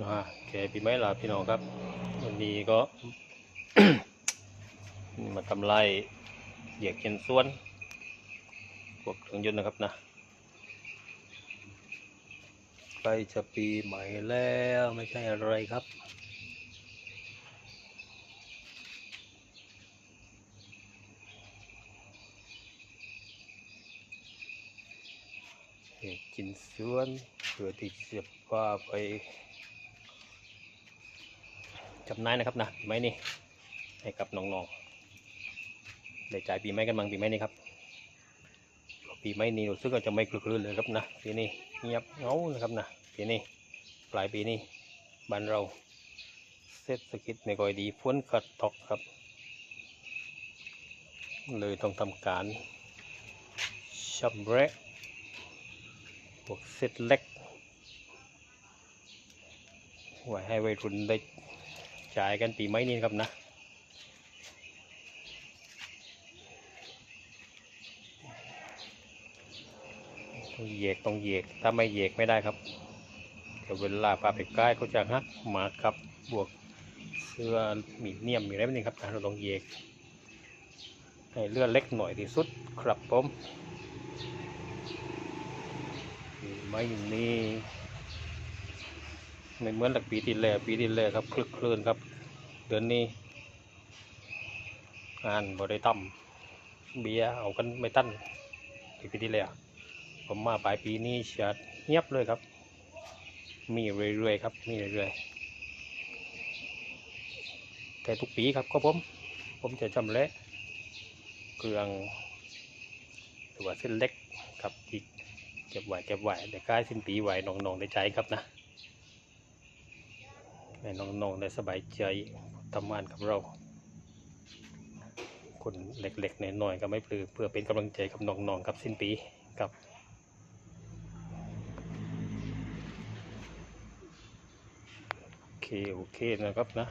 อ่าแกปีไม่ลาพี่น้องครับ วันนี้ก็ มาทำไรเหยียกเขียนส่วนพวกเครื่องยนต์นะครับนะใกล้จะปีใหม่แล้วไม่ใช่อะไรครับเหตุกินส่วนเพื่อที่จะว่าไป จำหนายนะครับนะปีใหม่นี่ให้กับน้องๆได้จ่ายปีใหม่กันบ้างปีใหม่นี่ครับปีใหม่นี้รู้สึกว่าจะไม่คลึกคลื่นเลยครับนะปีนี้เงียบเงานะครับนะปีนี้ปลายปีนี้บ้านเราเศรษฐกิจไม่ค่อยดีฝนกัดตกครับ เลยต้องทำการชำระพวกเซตเล็กไว้ให้วัยรุ่นได้ จ่ายกันปีใหม่นี้ครับนะต้องเหยกต้องเหยกถ้าไม่เหยกไม่ได้ครับเดี๋ยวเวลาปลาไปใกล้เขาจะหักมาครับบวกเสื้อมีเนียมมีอะไรแบบนี้ครับเราต้องเหยกให้เลือดเล็กหน่อยที่สุดครับผมไม่มี ไม่เหมือนหลักปีที่แล้วปีที่แล้วครับคลึกคลื่นครับ เดือนนี้งานบ่ได้ตั้มเบียเอากันไม่ตั้นปีที่แล้วผมมาปลายปีนี้เฉียดเงียบเลยครับ มีเรื่อยๆครับมีเรื่อยๆแต่ทุกปีครับก็ผม ผมจะจำแหละเครื่องหรือว่าเส้นเล็กครับที่เก็บไหวเก็บไหวแต่ใกล้สิ้นปีไหวน้องๆได้ใจครับนะ ให้น้องๆได้สบายใจทำงานกับเรา คนเล็กๆหน่อยๆก็ไม่ปลือเพื่อเป็นกำลังใจกับน้องๆกับสิ้นปีกับโอเคโอเคนะครับนะ